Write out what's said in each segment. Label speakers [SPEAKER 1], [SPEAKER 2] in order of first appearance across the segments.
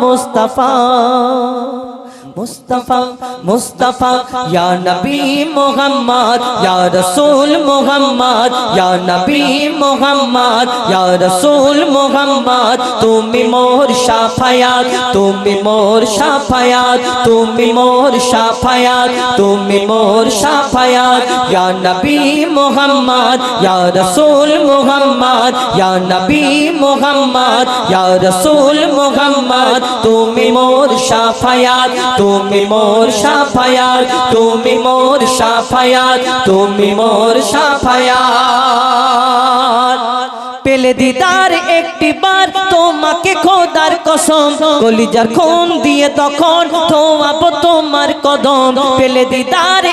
[SPEAKER 1] মুস্তাফা। মুস্তাফা মুস্তাফা, ইয়া নবী মোহাম্মদ, ইয়া রাসূল মোহাম্মদ, ইয়া নবী মোহাম্মদ, ইয়া রাসূল মোহাম্মদ, তুমি মোর শাফায়াত, তুমি মোর শাফায়াত, তুমি মোর শাফায়াত, তুমি মোর শাফায়াত, ইয়া নবী মোহাম্মদ, ইয়া রাসূল মোহাম্মদ, ইয়া নবী মোহাম্মদ, ইয়া রাসূল মোহাম্মদ, তুমি মোর শাফায়াত তুমি মোর সাফায়াত, তুমি মোর সাফায়াত, তুমি মোর সাফায়াত। পেলে দিদার একটি বার তোমাকে খোদার কসম, কলিজার খুন দিয়ে তখন তোমার কদম। পেলে দিদার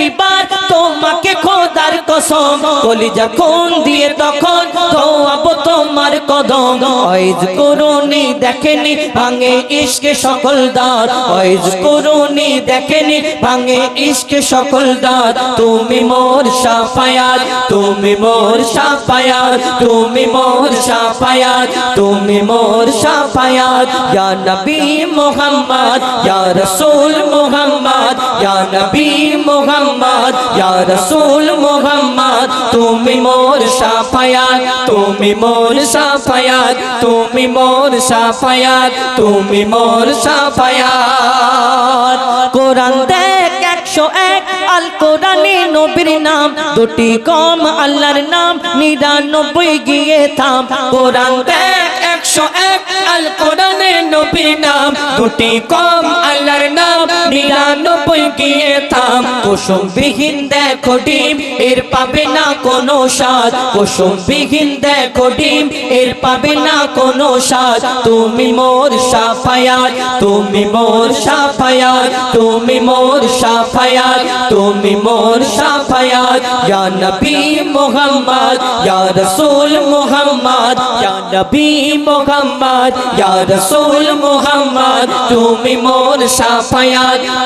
[SPEAKER 1] একটি বার তোমাকে খোদার কসম কলিজার খুন দিয়ে তখন ধোয়াব তোমার কদম। ওইজ করুনি দেখেনি, ভাঙে ইশকে সকল দাঁত ওইজ করুনি দেখেনি, ভাঙে ইশকে সকল দাঁত তুমি মোর সাফায়াত, তুমি মোর সাফায়াত, তুমি মোর সাফায়াত, তুমি মোর সাফায়াত। ইয়া নবী মুহাম্মদ, ইয়া রাসূল মুহাম্মদ ইয়া নবী মুহাম্মদ, ইয়া রাসূল মুহাম্মদ, তুমি মোর সাফায়াত, তুমি মোর সাফায়াত, তুমি মোর সাফায়াত, তুমি মোর সাফায়াত। কোরআন দেখ একশো এক আল কোরআনে নবীর নাম, দুটি কম আল্লাহর নাম, নিরানব্বই গিয়ে থাম। কোরআন দেখ একশো এক আল কোরআনে নবীর নাম, দুটি কম আল্লাহর নাম নিরানব্বই গিয়ে থাম। কুসুম বিহীন দেখো ডিম, এর পাবে না কোনো স্বাদ। কুসুম বিহীন দেখো ডিম, এর পাবে না কোনো স্বাদ। তুমি মোর সাফায়াত, তুমি মোর সাফায়াত, তুমি মোর সাফায়াত, তুমি মোর সাফায়াত। ইয়া নবী মুহাম্মদ, ইয়া রাসূল মুহাম্মদ, ইয়া নবী মুহাম্মদ, ইয়া রাসূল মুহাম্মদ, তুমি মোর সাফায়াত।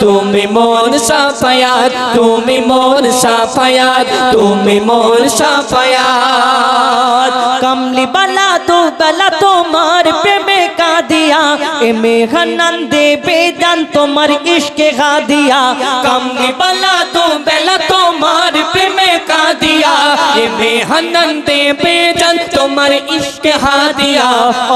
[SPEAKER 1] তুমি মোর সাফায়াত তুমি মোর সাফায়াত তুমি মোর সাফায়াত কমলি বালা তো গলা তোমার প্রেমে কা দিয়া এ মেঘনন দে বেদান তোমার ইশকে গা দিয়া কমলি বালা তো বেলা তোমার প্রেমে কা দিয়া এ মেঘনন দে বেদান তোমার ইশকে হা দিয়া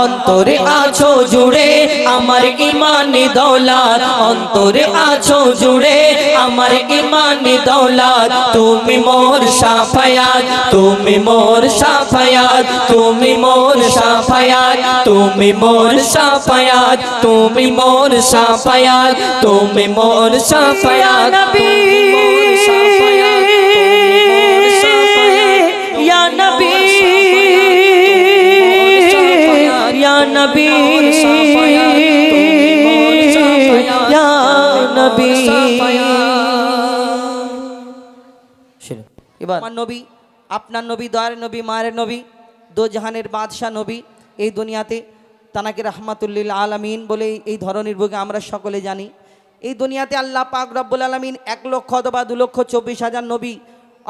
[SPEAKER 1] অন্তরে আছো জুড়ে আমার ইমানি দৌলত, অন্তরে আছো জুড়ে আমার ইমানি দৌলত। তুমি মোর সাফায়াত, তুমি মোর সাফায়াত, তুমি মোর সাফায়াত, তুমি মোর সাফায়াত, তুমি মোর সাফায়াত, তুমি মোর সাফায়াত নবী ইয়া আমার নবী আপনার নবী দয়ার নবী মায়ের নবী দো জাহানের বাদশাহ নবী এই দুনিয়াতে তানাকে রহমাতুল্লিল আলামিন বলে এই ধরনের বুকে আমরা সকলে জানি। এই দুনিয়াতে আল্লাহ পাক রব্বুল আলমিন এক লক্ষ অথবা দু লক্ষ চব্বিশ হাজার নবী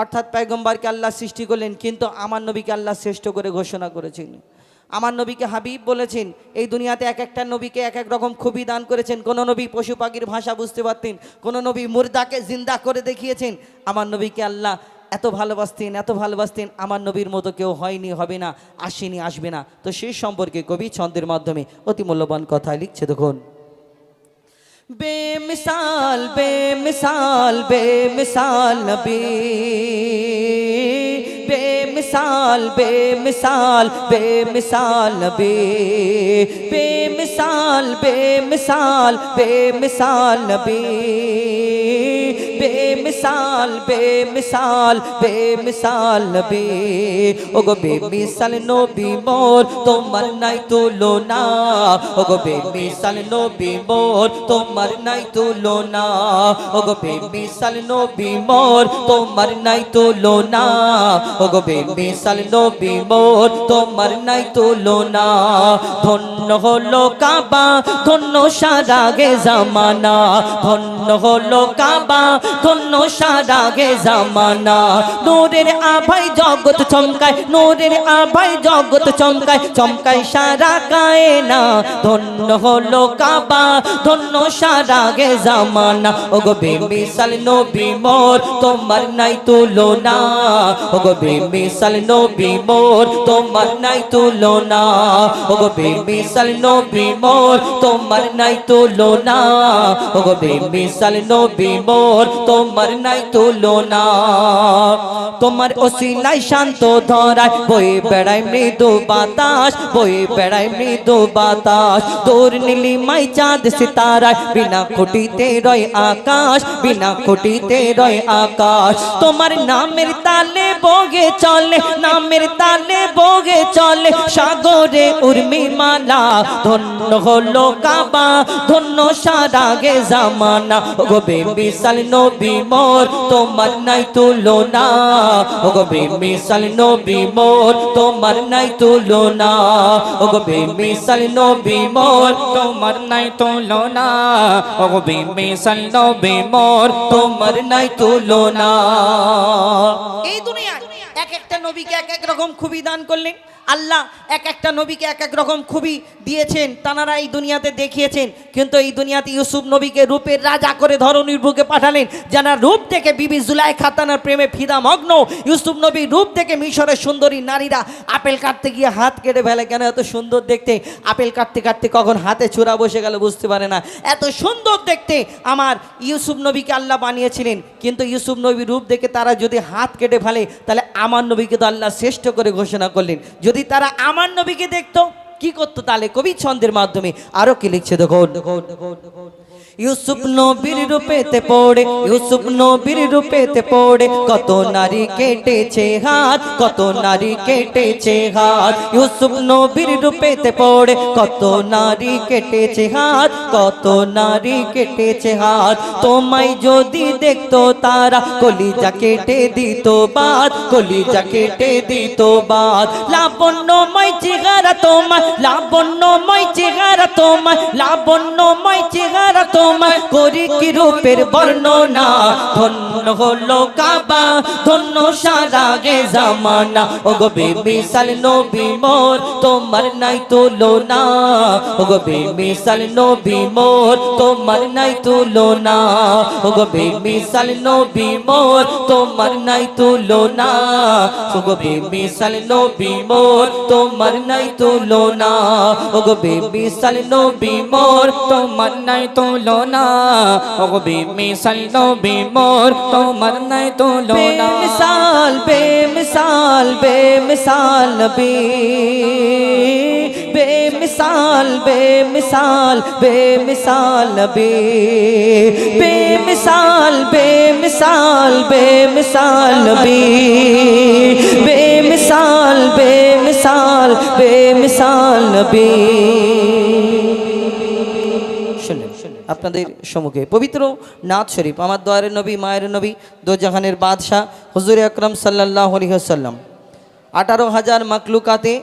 [SPEAKER 1] অর্থাৎ পয়গম্বরকে আল্লাহ সৃষ্টি করলেন কিন্তু আমার নবীকে আল্লাহ শ্রেষ্ঠ করে ঘোষণা করেছেন। আমার নবীকে হাবিব বলেছেন এই দুনিয়াতে এক একটা নবীকে এক এক রকম খুবই দান করেছেন। কোনো নবী পশু পাখির ভাষা বুঝতে পারতেন কোনো নবী মুর্দাকে জিন্দা করে দেখিয়েছেন। আমার নবীকে আল্লাহ এত ভালোবাসতেন এত ভালোবাসতেন, আমার নবীর মতো কেউ হয়নি, হবে না, আসেনি, আসবে না। তো সেই সম্পর্কে কবি ছন্দের মাধ্যমে অতি মূল্যবান কথা লিখছে, দেখুন। বেমিসাল বেমিসাল বেমিসাল নবী। বেমিসাল বেমিসাল বেমিসাল নবী। বেমিসাল বেমিসাল বেমিসাল নবী। বেমিসাল বেমিসাল বেমিসাল নবী। ওগো বেমিসাল নবী মোর, তোমার নাই তুলনা। ওগো বেমিসাল নবী মোর, তোমার নাই তুলনা। ওগো বেমিসাল নবী মোর, তোমার নাই তুলনা। ওগো বেমিসাল নবী মোর, তোমার নাই তুলনা। ধন্য হলো কাবা, ধন্য সারাগে জামানা। ধন্য হলো কাবা, ধন্য সারাগে জামানা। নূরের আভাই জগৎ চমকায়, নূরের আভাই জগৎ চমকায় চমকায় সারা গায়ে না ধন্য হলো কাবা, ধন্য সারাগে জামানা। ওগো বেমিসাল নবী মোর, তোমার নাই তুলনা। ওগো বেমিসাল নবী মোর, তোমার নাই তুলনা। ওগো বেমিসাল নবী মোর, তোমার নাই তুলনা। ওগো বেমিসাল নবী মোর তোমার নাই তুলনা। তোমার ওসিলাই শান্ত ধরায়, বই বেড়ায় মৃদু বাতাস, বই বেড়ায় মৃদু বাতাস। দূর নীলিমাই চাঁদ সিতারায়, বিনা খুঁটিতে রয় আকাশ, বিনা খুঁটিতে রয় আকাশ। তোমার নামের তালে বগে চলে, নামের তালে বগে চলে, সাগরে উর্মি মালা, ধন্য হলো কাবা, ধন্য সারাগে জামানা। ওগো বেমিসাল নবী মোর, তোমার নাই তুলনা। ওগো বেমিসাল তোমার নাই তুলনা। ওগো বেমিসাল নবী মোর,
[SPEAKER 2] তোমার নাই তুলনা। ওগো বিমিসাল নবী মোর,
[SPEAKER 1] তোমার নাই তুলনা।
[SPEAKER 3] এই দুনিয়ায় এক একটা নবীকে এক এক রকম খুবই দান করলেন। আল্লাহ এক একটা নবীকে এক এক রকম খুবই দিয়েছেন, তানারা এই দুনিয়াতে দেখিয়েছেন। কিন্তু এই দুনিয়াতে ইউসুফ নবীকে রূপের রাজা করে ধরনীর বুকে পাঠালেন, যারা রূপ থেকে বিবি জুলাই খাতানার প্রেমে ফিদা মগ্ন। ইউসুফ নবী রূপ থেকে মিশরের সুন্দরী নারীরা আপেল কাটতে গিয়ে হাত কেটে ফেলে, কেন এত সুন্দর দেখতে? আপেল কাটতে কাটতে কখন হাতে চূড়া বসে গেল বুঝতে পারে না। এত সুন্দর দেখতে আমার ইউসুফ নবীকে আল্লাহ বানিয়েছিলেন, কিন্তু ইউসুফ নবী রূপ দেখে তারা যদি হাত কেটে ফেলে, তাহলে আমার নবীকে তো আল্লাহ শ্রেষ্ঠ করে ঘোষণা করলেন। যদি তারা আমার নবীকে দেখতো, কি করতো তাহলে? কবি ছন্দের মাধ্যমে আরও কি লিখছে? দেখো দেখো দেখো দেখো ইউসুফ নবীর রূপেতে পড়ে, ইউসুফ নবীর রূপেতে পড়ে, কত নারী কেটেছে হাত, কত নারী কেটেছে হাত। ইউসুফ নবীর রূপেতে পড়ে, কত নারী কেটেছে হাত, কত নারী কেটেছে হাত। তোমায় যদি দেখতো তারা, কলিজা কেটে দিত বাদ কলিজা কেটে দিত বাদ লাবণ্যময় চেহারা তোমার লাবণ্যময় চেহারা তোমার লাবণ্যময় চেহারা তোমার করি কি রূপের বর্ণনা? ধন্য হলো কাবা, ধন্য সারা গে জামানা। ও গো বেমিসাল নবী মোর, তোমার নাই তুলনা। ও গো বেমিসাল নবী মোর, তোমার নাই তুলনা। ও গো বেমিসাল নবী মোর, তোমার নাই তুলনা। ও গো বেমিসাল নবী মোর, তোমার নাই তুলনা। ও গো বেমিসাল নবী মোর,
[SPEAKER 2] তোমার নাই তুলনা। ওগো বিমিসাল নবী মোর, তোমার নাই তুলনা
[SPEAKER 1] বেমিসাল বেমিসাল বেমিসাল নবী বেমিসাল বেমিসাল বেমিসাল নবী বেমিসাল বেমিসাল বেমিসাল নবী বেমিসাল বেমিসাল বেমিসাল নবী শুনলেন আপনাদের সম্মুখে। পবিত্র নাথ শরীফ, আমার দয়ারের নবী, মায়ের নবী, দোজাহানের বাদশাহ, হজুর আকরম সাল্লাহ আলহিহাসাল্লাম আঠারো হাজার মাকলুকাতে